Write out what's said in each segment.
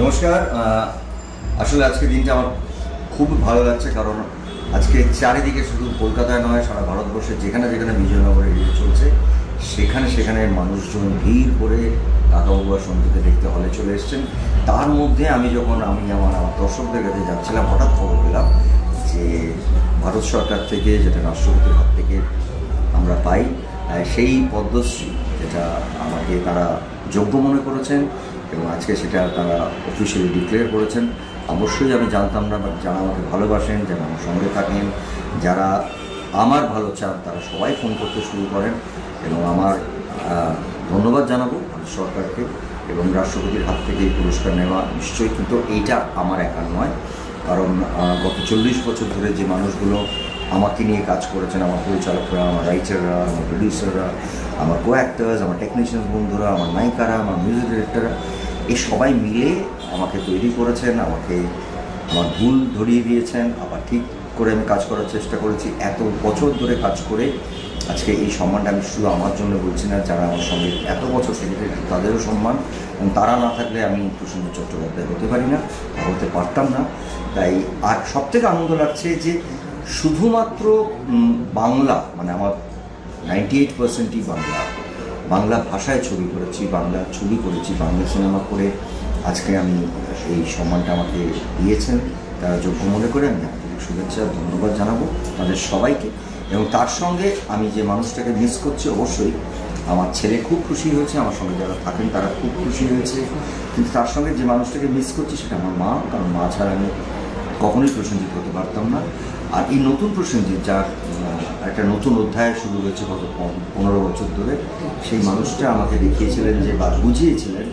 নমস্কার আসলে আজকে দিনটা আমার খুব ভালো লাগছে কারণ আজকে চারিদিকে শুধু কলকাতায় নয়, সারা ভারতবর্ষে যেখানে যেখানে বিজয়নগর এরিয়া চলছে, সেখানে সেখানে মানুষজন ভিড় করে কাকাবাবুয়া সঙ্গীতে দেখতে হলে চলে এসছেন। তার মধ্যে আমি যখন আমি আমার আমার দর্শকদের কাছে যাচ্ছিলাম, হঠাৎ খবর পেলাম যে ভারত সরকার থেকে যেটা রাষ্ট্রপতির হাত থেকে আমরা পাই সেই পদ্মশ্রী যেটা আমাকে তারা যোগ্য মনে করেছেন। এবং আজকে সেটা তারা অফিসিয়ালি ডিক্লেয়ার করেছেন। অবশ্যই আমি জানতাম না বাট যারা আমাকে ভালোবাসেন, যারা আমার সঙ্গে থাকেন, যারা আমার ভালো চান, তারা সবাই ফোন করতে শুরু করেন এবং আমার ধন্যবাদ জানাব সরকারকে এবং রাষ্ট্রপতির হাত থেকে এই পুরস্কার নেওয়া নিশ্চয়ই, কিন্তু এইটা আমার একার নয়। কারণ গত চল্লিশ বছর ধরে যে মানুষগুলো আমাকে নিয়ে কাজ করেছেন, আমার পরিচালকরা, আমার রাইটাররা, আমার প্রডিউসাররা আমার কো অ্যাক্টার্স আমার টেকনিশিয়ান বন্ধুরা, আমার নায়িকারা, আমার মিউজিক ডিরেক্টররা এই সবাই মিলে আমাকে তৈরি করেছেন, আমাকে আমার ভুল ধরিয়ে দিয়েছেন, আবার ঠিক করে আমি কাজ করার চেষ্টা করেছি। এত বছর ধরে কাজ করে আজকে এই সম্মানটা আমি শুধু আমার জন্য বলছি না, যারা আমার সঙ্গে এত বছর থেকে তাদেরও সম্মান। এবং তারা না থাকলে আমি প্রসেনজিৎ চট্টোপাধ্যায় হতে পারি না হতে পারতাম না। তাই আর সব থেকে আনন্দ লাগছে যে শুধুমাত্র বাংলা মানে আমার নাইনটি এইট পার্সেন্টই বাংলা। বাংলা ভাষায় ছবি করেছি, বাংলা ছবি করেছি, বাংলা সিনেমা করে আজকে আমি এই সম্মানটা আমাকে দিয়েছেন। তারা যোগ্য মনে করে আমি আন্তরিক শুভেচ্ছা, ধন্যবাদ জানাব তাদের সবাইকে। এবং তার সঙ্গে আমি যে মানুষটাকে মিস করছি অবশ্যই আমার ছেলে খুব খুশি হয়েছে, আমার সঙ্গে যারা থাকেন তারা খুব খুশি হয়েছে। কিন্তু তার সঙ্গে যে মানুষটাকে মিস করছি সেটা আমার মা, কারণ মা ছাড়া আমি কখনোই প্রসেনজিৎ হতে পারতাম না। আর এই নতুন প্রসেনজিৎ, যার একটা নতুন অধ্যায় শুরু হয়েছে গত পনেরো বছর ধরে। সেই মানুষটা আমাকে দেখিয়েছিলেন যে বা বুঝিয়েছিলেন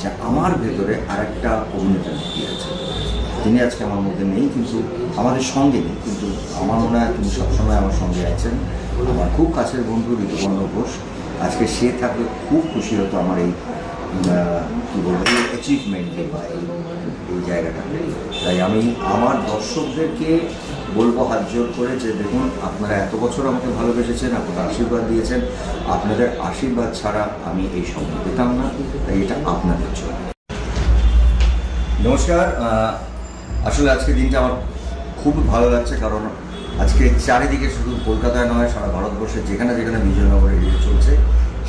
যে আমার ভেতরে আর একটা অভিনেতা লুকিয়ে আছে। তিনি আজকে আমার মধ্যে নেই, কিন্তু আমাদের সঙ্গে নেই। কিন্তু আমার মনে হয় তিনি সবসময় আমার সঙ্গে আছেন। আমার খুব কাছের বন্ধু ঋতুপর্ণ ঘোষ। আজকে সে থাকলে খুব খুশি হতো আমার এই কী বলব এই অ্যাচিভমেন্টে বা এই এই জায়গাটাতে তাই আমি আমার দর্শকদেরকে বলব, হাত জোর করে যে দেখুন, আপনারা এত বছর আমাকে ভালোবেসেছেন, আপনারা আশীর্বাদ দিয়েছেন। আপনাদের আশীর্বাদ ছাড়া আমি এই সম্মান পেতাম না, তাই এটা আপনাদের জন্য। নমস্কার আসলে আজকে দিনটা আমার খুব ভালো লাগছে, কারণ আজকে চারিদিকে শুধু কলকাতায় নয়, সারা ভারতবর্ষে যেখানে যেখানে বিজয়নগর চলছে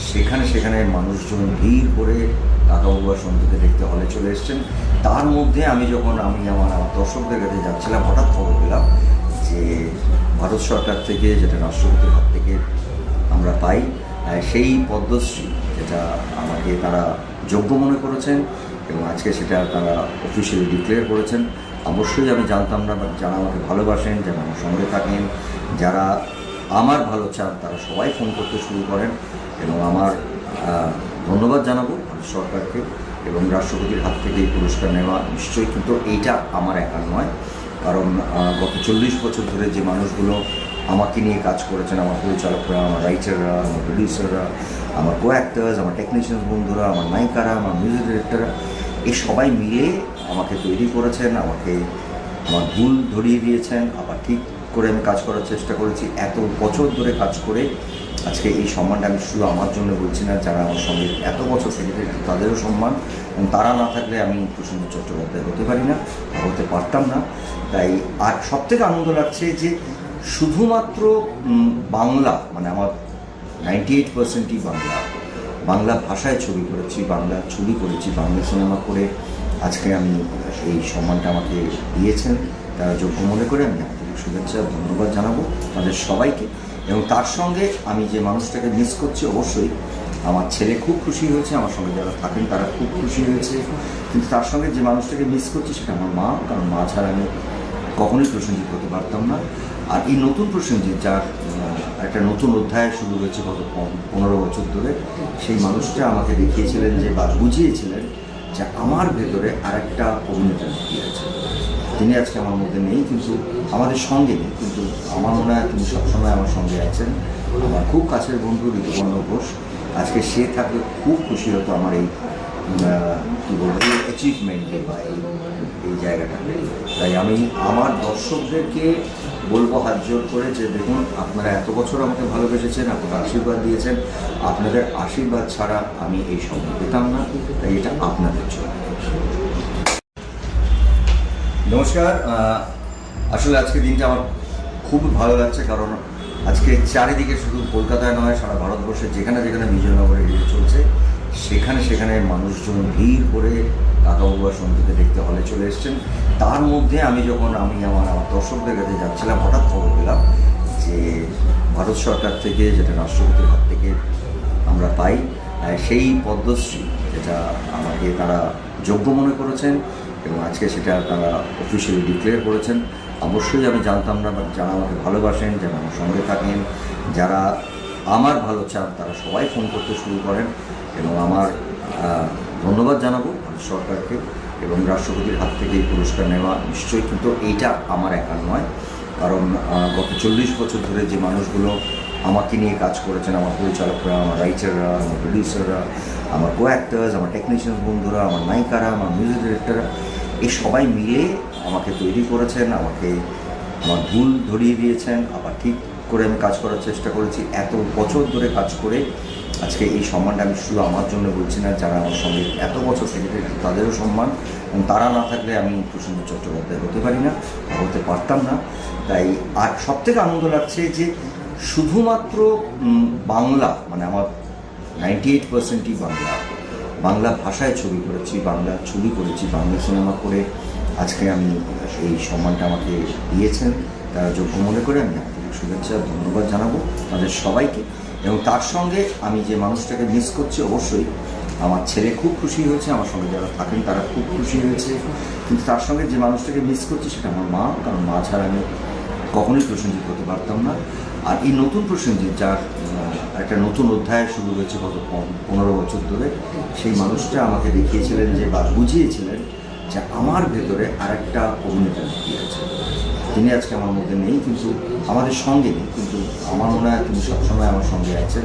সেখানে সেখানে মানুষজন ভিড় করে কাকাবাবুয়া সঙ্গীতে দেখতে হলে চলে এসছেন। তার মধ্যে আমি যখন আমি আমার দর্শকদের কাছে যাচ্ছিলাম, হঠাৎ খবর পেলাম যে ভারত সরকার থেকে যেটা রাষ্ট্রপতির হাত থেকে আমরা পাই সেই পদ্মশ্রী যেটা আমাকে তারা যোগ্য মনে করেছেন এবং আজকে সেটা তারা অফিসিয়ালি ডিক্লেয়ার করেছেন। অবশ্যই আমি জানতাম না যারা আমাকে ভালোবাসেন, যারা আমার সঙ্গে থাকেন, যারা আমার ভালো চান, তারা সবাই ফোন করতে শুরু করেন। এবং আমার ধন্যবাদ জানাব সরকারকে এবং রাষ্ট্রপতির হাত থেকে এই পুরস্কার নেওয়া নিশ্চয়ই, কিন্তু এইটা আমার একার নয়। কারণ গত চল্লিশ বছর ধরে যে মানুষগুলো আমাকে নিয়ে কাজ করেছেন, আমার পরিচালকরা, আমার রাইটাররা, আমার প্রডিউসাররা আমার কো অ্যাক্টার্স আমার টেকনিশিয়ান বন্ধুরা, আমার নায়িকারা, আমার মিউজিক ডিরেক্টররা এই সবাই মিলে আমাকে তৈরি করেছেন, আমাকে, আমার ভুল ধরিয়ে দিয়েছেন। আবার ঠিক করে আমি কাজ করার চেষ্টা করেছি। এত বছর ধরে কাজ করে আজকে এই সম্মানটা আমি শুধু আমার জন্য বলছি না, যারা আমার সঙ্গে এত বছর থেকে তাদেরও সম্মান। এবং তারা না থাকলে আমি প্রসেনজিৎ চট্টোপাধ্যায় হতে পারি না হতে পারতাম না। তাই আর সব থেকে আনন্দ লাগছে যে শুধুমাত্র বাংলা মানে আমার নাইনটি এইট পার্সেন্টই বাংলা। বাংলা ভাষায় ছবি করেছি, বাংলা ছবি করেছি, বাংলা সিনেমা করে আজকে আমি এই সম্মানটা আমাকে দিয়েছেন। তারা যোগ্য মনে করে আমি আন্তরিক শুভেচ্ছা, ধন্যবাদ জানাব। তাদের সবাইকে এবং তার সঙ্গে আমি যে মানুষটাকে মিস করছি অবশ্যই আমার ছেলে খুব খুশি হয়েছে, আমার সঙ্গে যারা থাকেন তারা খুব খুশি হয়েছে। কিন্তু তার সঙ্গে যে মানুষটাকে মিস করছি সেটা আমার মা, কারণ মা ছাড়া আমি কখনোই প্রসেনজিৎ হতে পারতাম না। আর এই নতুন প্রসেনজিৎ, যার একটা নতুন অধ্যায় শুরু হয়েছে গত পনেরো বছর ধরে, সেই মানুষটা আমাকে দেখিয়েছিলেন যে বা বুঝিয়েছিলেন যে আমার ভেতরে আর একটা অভিনেতা আছে। তিনি আজকে আমার মধ্যে নেই, কিন্তু আমাদের সঙ্গে নেই, কিন্তু আমার মনে হয় তিনি সবসময় আমার সঙ্গে আছেন। আমার খুব কাছের বন্ধু ঋতুপর্ণ ঘোষ। আজকে সে থাকলে খুব খুশি হতো আমার এই কী বলব, এই অ্যাচিভমেন্টে বা এই এই তাই আমি আমার দর্শকদেরকে বলব হাত জোর করে যে, দেখুন, আপনারা এত বছর আমাকে ভালোবেসেছেন, আপনারা আশীর্বাদ দিয়েছেন। আপনাদের আশীর্বাদ ছাড়া আমি এই সম্মান পেতাম না, তাই এটা আপনাদের জন্য। নমস্কার আসলে আজকে দিনটা আমার খুব ভালো লাগছে কারণ আজকে চারিদিকে শুধু কলকাতায় নয়, সারা ভারতবর্ষে যেখানে যেখানে বিজয়নগর এরিয়া চলছে, সেখানে সেখানে মানুষজন ভিড় করে কাকাবাবুয়া সঙ্গীতে দেখতে হলে চলে এসছেন। তার মধ্যে আমি যখন আমি আমার আমার দর্শকদের কাছে যাচ্ছিলাম, হঠাৎ খবর পেলাম যে ভারত সরকার থেকে যেটা রাষ্ট্রপতির হাত থেকে আমরা পাই সেই পদ্মশ্রী যেটা আমাকে তারা যোগ্য মনে করেছেন। এবং আজকে সেটা তারা অফিসিয়ালি ডিক্লেয়ার করেছেন। অবশ্যই আমি জানতাম না বাট যারা আমাকে ভালোবাসেন, যারা আমার সঙ্গে থাকেন, যারা আমার ভালো চান, তারা সবাই ফোন করতে শুরু করেন এবং আমার ধন্যবাদ জানাব সরকারকে এবং রাষ্ট্রপতির হাত থেকে এই পুরস্কার নেওয়া নিশ্চয়ই, কিন্তু এইটা আমার একার নয়। কারণ গত চল্লিশ বছর ধরে যে মানুষগুলো আমাকে নিয়ে কাজ করেছেন আমার পরিচালকরা, আমার রাইটাররা আমার প্রডিউসাররা আমার কো অ্যাক্টার্স আমার টেকনিশিয়ান বন্ধুরা, আমার নায়িকারা, আমার মিউজিক ডিরেক্টররা এই সবাই মিলে আমাকে তৈরি করেছেন, আমাকে আমার ভুল ধরিয়ে দিয়েছেন। আবার ঠিক করে আমি কাজ করার চেষ্টা করেছি। এত বছর ধরে কাজ করে আজকে এই সম্মানটা আমি শুধু আমার জন্য বলছি না, যারা আমার সঙ্গে এত বছর থেকে তাদেরও সম্মান। এবং তারা না থাকলে আমি প্রসেনজিৎ চট্টোপাধ্যায় হতে পারি না হতে পারতাম না। তাই আর সব থেকে আনন্দ লাগছে যে শুধুমাত্র বাংলা মানে আমার নাইনটি এইট পার্সেন্টই বাংলা। বাংলা ভাষায় ছবি করেছি, বাংলা ছবি করেছি, বাংলা সিনেমা করে আজকে আমি এই সম্মানটা আমাকে দিয়েছেন। তারা যোগ্য মনে করে আমি আন্তরিক শুভেচ্ছা, ধন্যবাদ জানাব তাদের সবাইকে। এবং তার সঙ্গে আমি যে মানুষটাকে মিস করছি অবশ্যই, আমার ছেলে খুব খুশি হয়েছে, আমার সঙ্গে যারা থাকেন তারা খুব খুশি হয়েছে। কিন্তু তার সঙ্গে যে মানুষটাকে মিস করছি সেটা আমার মা, কারণ মা ছাড়া আমি কখনোই প্রসেনজিৎ হতে পারতাম না। আর এই নতুন প্রসেনজিৎ, যার একটা নতুন অধ্যায় শুরু হয়েছে গত পন- পনেরো বছর ধরে, সেই মানুষটা আমাকে দেখিয়েছিলেন যে, বা বুঝিয়েছিলেন যে আমার ভেতরে আরেকটা অভিনেতা লুকিয়ে আছে। তিনি আজকে আমার মধ্যে নেই, কিন্তু আমাদের সঙ্গে নেই, কিন্তু আমার মনে হয় তিনি সবসময় আমার সঙ্গে আছেন।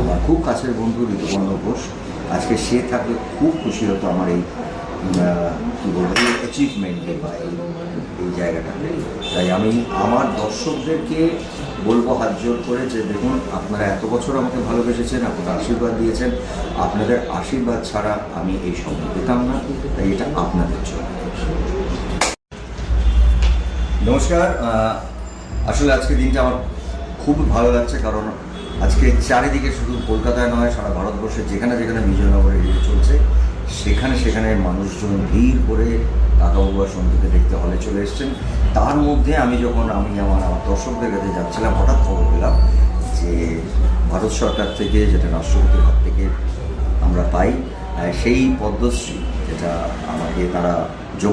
আমার খুব কাছের বন্ধু ঋতুপর্ণ ঘোষ। আজকে সে থাকলে খুব খুশি হতো আমার এই কী বলব এই অ্যাচিভমেন্টে বা এই জায়গাটাতে। তাই আমি আমার দর্শকদেরকে বলব, হাত জোর করে যে দেখুন, আপনারা এত বছর আমাকে ভালোবেসেছেন, আপনারা আশীর্বাদ দিয়েছেন। আপনাদের আশীর্বাদ ছাড়া আমি এই সম্মান পেতাম না, তাই এটা আপনাদের জন্য। নমস্কার আসলে আজকে দিনটা আমার খুব ভালো লাগছে, কারণ আজকে চারিদিকে শুধু কলকাতায় নয়, সারা ভারতবর্ষে যেখানে যেখানে বিজয়নগর চলছে। সেখানে সেখানে মানুষজন ভিড় করে কাকাবুয়া সন্ধুকে দেখতে হলে চলে এসছেন। তার মধ্যে আমি যখন আমি আমার আমার দর্শকদের কাছে যাচ্ছিলাম, হঠাৎ খবর পেলাম যে ভারত সরকার থেকে যেটা রাষ্ট্রপতির হাত থেকে আমরা পাই সেই পদ্মশ্রী যেটা আমাকে তারা